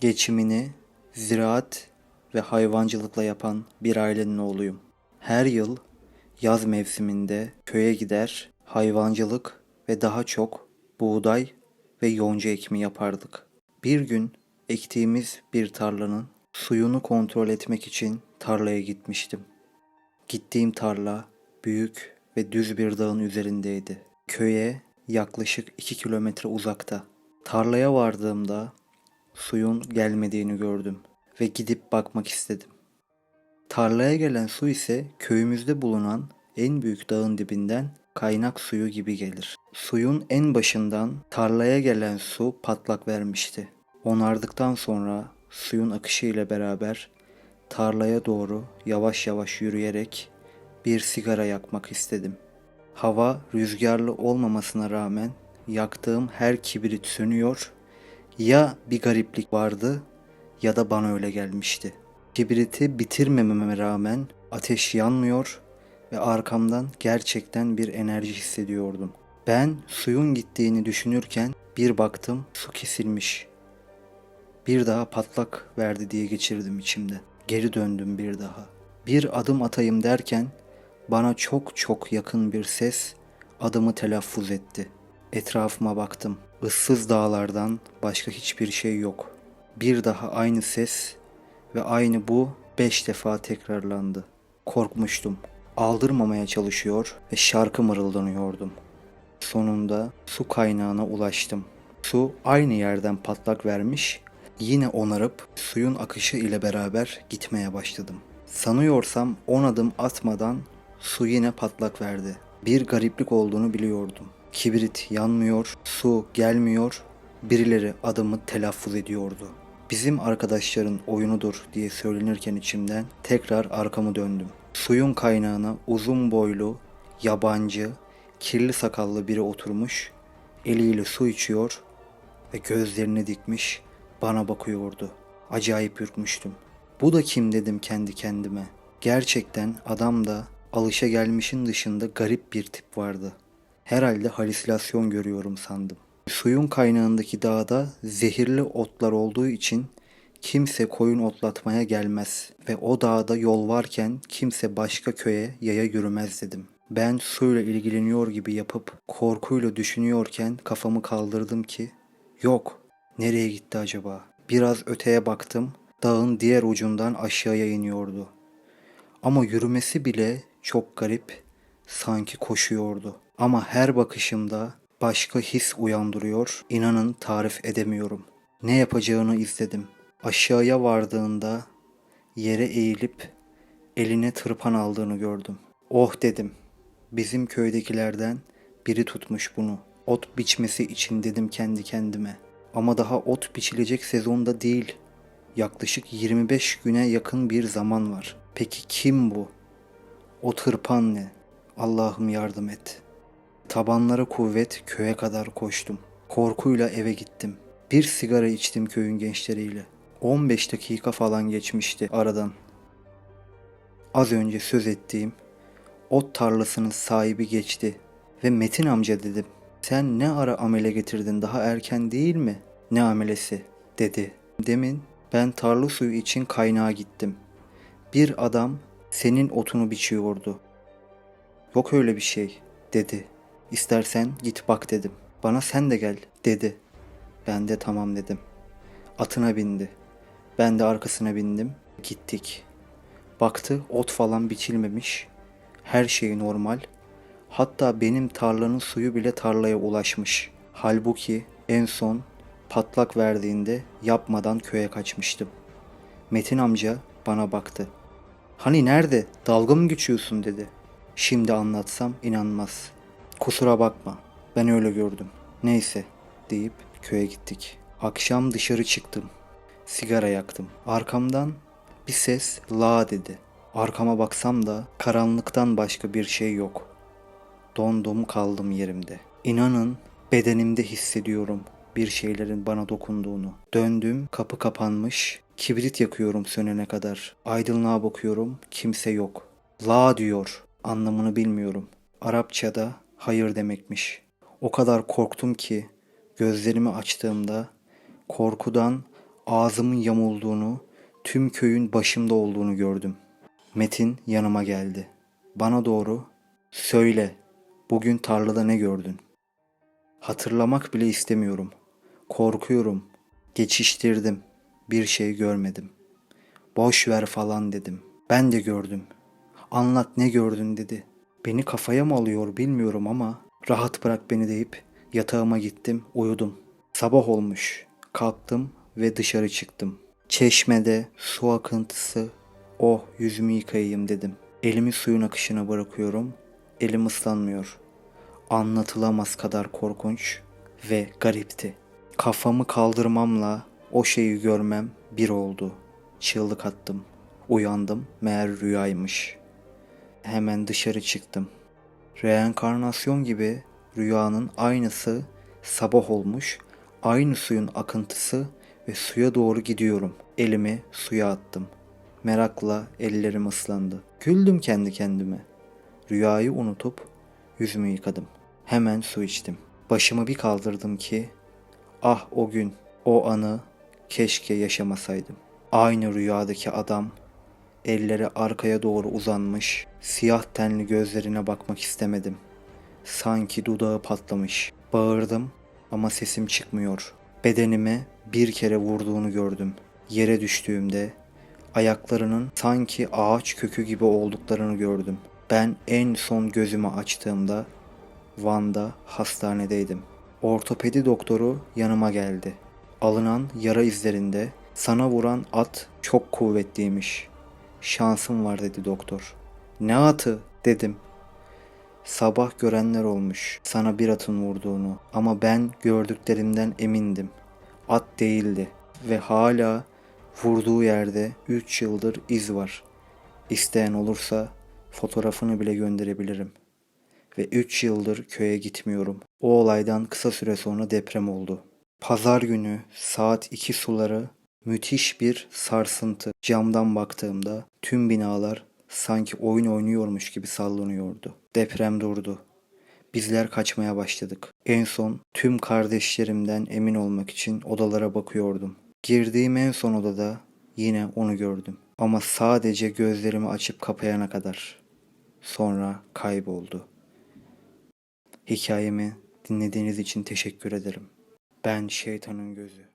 Geçimini ziraat ve hayvancılıkla yapan bir ailenin oğluyum. Her yıl yaz mevsiminde köye gider, hayvancılık ve daha çok buğday ve yonca ekimi yapardık. Bir gün ektiğimiz bir tarlanın suyunu kontrol etmek için tarlaya gitmiştim. Gittiğim tarla büyük ve düz bir dağın üzerindeydi. Köye yaklaşık 2 kilometre uzakta. Tarlaya vardığımda suyun gelmediğini gördüm ve gidip bakmak istedim. Tarlaya gelen su ise köyümüzde bulunan en büyük dağın dibinden kaynak suyu gibi gelir. Suyun en başından tarlaya gelen su patlak vermişti. Onardıktan sonra suyun akışı ile beraber tarlaya doğru yavaş yavaş yürüyerek bir sigara yakmak istedim. Hava rüzgarlı olmamasına rağmen yaktığım her kibrit sönüyor. Ya bir gariplik vardı ya da bana öyle gelmişti. Kibriti bitirmememe rağmen ateş yanmıyor ve arkamdan gerçekten bir enerji hissediyordum. Ben suyun gittiğini düşünürken bir baktım su kesilmiş. Bir daha patlak verdi diye geçirdim içimde. Geri döndüm bir daha. Bir adım atayım derken bana çok çok yakın bir ses adımı telaffuz etti. Etrafıma baktım. Issız dağlardan başka hiçbir şey yok. Bir daha aynı ses ve aynı bu beş defa tekrarlandı. Korkmuştum. Aldırmamaya çalışıyor ve şarkı mırıldanıyordum. Sonunda su kaynağına ulaştım. Su aynı yerden patlak vermiş, yine onarıp suyun akışı ile beraber gitmeye başladım. Sanıyorsam 10 adım atmadan su yine patlak verdi. Bir gariplik olduğunu biliyordum. Kibrit yanmıyor, su gelmiyor, birileri adımı telaffuz ediyordu. Bizim arkadaşların oyunudur diye söylenirken içimden tekrar arkamı döndüm. Suyun kaynağına uzun boylu, yabancı, kirli sakallı biri oturmuş, eliyle su içiyor ve gözlerini dikmiş bana bakıyordu. Acayip ürkmüştüm. Bu da kim dedim kendi kendime. Gerçekten adamda alışa gelmişin dışında garip bir tip vardı. Herhalde halüsinasyon görüyorum sandım. Suyun kaynağındaki dağda zehirli otlar olduğu için kimse koyun otlatmaya gelmez ve o dağda yol varken kimse başka köye yaya yürümez dedim. Ben suyla ilgileniyor gibi yapıp korkuyla düşünüyorken kafamı kaldırdım ki yok nereye gitti acaba? Biraz öteye baktım dağın diğer ucundan aşağıya iniyordu. Ama yürümesi bile çok garip, sanki koşuyordu. Ama her bakışımda başka his uyandırıyor, inanın tarif edemiyorum. Ne yapacağını izledim. Aşağıya vardığında yere eğilip eline tırpan aldığını gördüm. Oh dedim. Bizim köydekilerden biri tutmuş bunu. Ot biçmesi için dedim kendi kendime. Ama daha ot biçilecek sezonda değil. Yaklaşık 25 güne yakın bir zaman var. Peki kim bu? O tırpan ne? Allah'ım yardım et. Tabanlara kuvvet köye kadar koştum. Korkuyla eve gittim. Bir sigara içtim köyün gençleriyle. 15 dakika falan geçmişti aradan. Az önce söz ettiğim ot tarlasının sahibi geçti ve Metin amca dedim. Sen ne ara amele getirdin daha erken değil mi? Ne amelesi dedi. Demin ben tarla suyu için kaynağa gittim. Bir adam senin otunu biçiyordu. Yok öyle bir şey dedi. İstersen git bak dedim. Bana sen de gel dedi. Ben de tamam dedim. Atına bindi. Ben de arkasına bindim. Gittik. Baktı ot falan biçilmemiş. Her şey normal. Hatta benim tarlanın suyu bile tarlaya ulaşmış. Halbuki en son patlak verdiğinde yapmadan köye kaçmıştım. Metin amca bana baktı. Hani nerede? Dalga mı geçiyorsun dedi. Şimdi anlatsam inanmaz. Kusura bakma. Ben öyle gördüm. Neyse deyip köye gittik. Akşam dışarı çıktım. Sigara yaktım. Arkamdan bir ses la dedi. Arkama baksam da karanlıktan başka bir şey yok. Dondum kaldım yerimde. İnanın bedenimde hissediyorum bir şeylerin bana dokunduğunu. Döndüm, kapı kapanmış. Kibrit yakıyorum sönene kadar. Aydınlığa bakıyorum, kimse yok. La diyor, anlamını bilmiyorum. Arapçada hayır demekmiş. O kadar korktum ki gözlerimi açtığımda korkudan Ağzımın yamulduğunu, tüm köyün başımda olduğunu gördüm. Metin yanıma geldi. Bana doğru, söyle, bugün tarlada ne gördün? Hatırlamak bile istemiyorum. Korkuyorum. Geçiştirdim. Bir şey görmedim. Boş ver falan dedim. Ben de gördüm. Anlat ne gördün dedi. Beni kafaya mı alıyor bilmiyorum ama rahat bırak beni deyip yatağıma gittim, uyudum. Sabah olmuş. Kalktım ve dışarı çıktım. Çeşmede su akıntısı. Oh yüzümü yıkayayım dedim. Elimi suyun akışına bırakıyorum. Elim ıslanmıyor. Anlatılamaz kadar korkunç ve garipti. Kafamı kaldırmamla o şeyi görmem bir oldu. Çığlık attım. Uyandım, meğer rüyaymış. Hemen dışarı çıktım. Reenkarnasyon gibi rüyanın aynısı sabah olmuş, aynı suyun akıntısı ve suya doğru gidiyorum. Elimi suya attım. Merakla ellerim ıslandı. Güldüm kendi kendime. Rüyayı unutup yüzümü yıkadım. Hemen su içtim. Başımı bir kaldırdım ki ah o gün, o anı keşke yaşamasaydım. Aynı rüyadaki adam elleri arkaya doğru uzanmış, siyah tenli gözlerine bakmak istemedim. Sanki dudağı patlamış. Bağırdım ama sesim çıkmıyor. Bedenime bir kere vurduğunu gördüm. Yere düştüğümde ayaklarının sanki ağaç kökü gibi olduklarını gördüm. Ben en son gözümü açtığımda Van'da hastanedeydim. Ortopedi doktoru yanıma geldi. Alınan yara izlerinde sana vuran at çok kuvvetliymiş. Şansım var dedi doktor. Ne atı dedim. Sabah görenler olmuş sana bir atın vurduğunu ama ben gördüklerimden emindim. At değildi ve hala vurduğu yerde 3 yıldır iz var. İsteyen olursa fotoğrafını bile gönderebilirim. Ve 3 yıldır köye gitmiyorum. O olaydan kısa süre sonra deprem oldu. Pazar günü saat 2 suları müthiş bir sarsıntı. Camdan baktığımda tüm binalar sanki oyun oynuyormuş gibi sallanıyordu. Deprem durdu. Bizler kaçmaya başladık. En son tüm kardeşlerimden emin olmak için odalara bakıyordum. Girdiğim en son odada yine onu gördüm. Ama sadece gözlerimi açıp kapayana kadar. Sonra kayboldu. Hikayemi dinlediğiniz için teşekkür ederim. Ben şeytanın gözü.